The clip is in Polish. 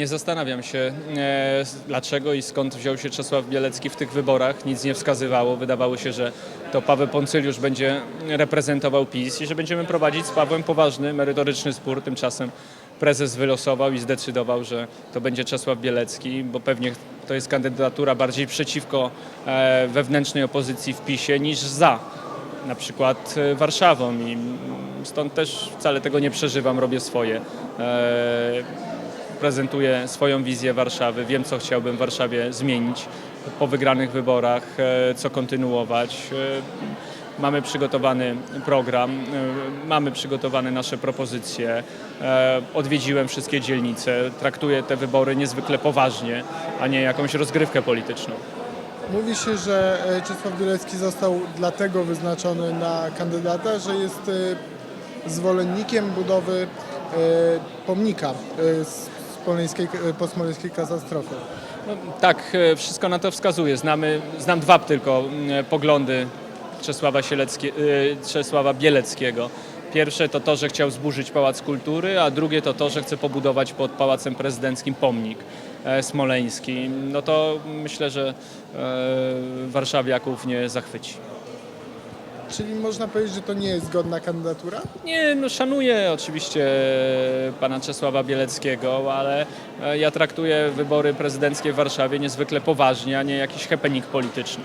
Nie zastanawiam się, e, dlaczego i skąd wziął się Czesław Bielecki w tych wyborach. Nic nie wskazywało. Wydawało się, że to Paweł Poncyliusz będzie reprezentował PiS i że będziemy prowadzić z Pawłem poważny, merytoryczny spór. Tymczasem prezes wylosował i zdecydował, że to będzie Czesław Bielecki, bo pewnie to jest kandydatura bardziej przeciwko e, wewnętrznej opozycji w PiSie niż za na przykład e, Warszawą i stąd też wcale tego nie przeżywam, robię swoje. E, prezentuję swoją wizję Warszawy, wiem co chciałbym w Warszawie zmienić po wygranych wyborach, e, co kontynuować. E, Mamy przygotowany program, e, mamy przygotowane nasze propozycje. Odwiedziłem wszystkie dzielnice, traktuję te wybory niezwykle poważnie, a nie jakąś rozgrywkę polityczną. Mówi się, że Czesław Bielecki został dlatego wyznaczony na kandydata, że jest zwolennikiem budowy pomnika e, z smoleńskiej, e, po smoleńskiej katastrofie. No, tak, e, wszystko na to wskazuje. Znamy, znam dwa tylko poglądy Czesława, e, Czesława Bieleckiego. Pierwsze to to, że chciał zburzyć Pałac Kultury, a drugie to to, że chce pobudować pod Pałacem Prezydenckim pomnik smoleński. No to myślę, że warszawiaków nie zachwyci. Czyli można powiedzieć, że to nie jest godna kandydatura? Nie, no szanuję oczywiście pana Czesława Bieleckiego, ale e, ja traktuję wybory prezydenckie w Warszawie niezwykle poważnie, a nie jakiś hepenik polityczny.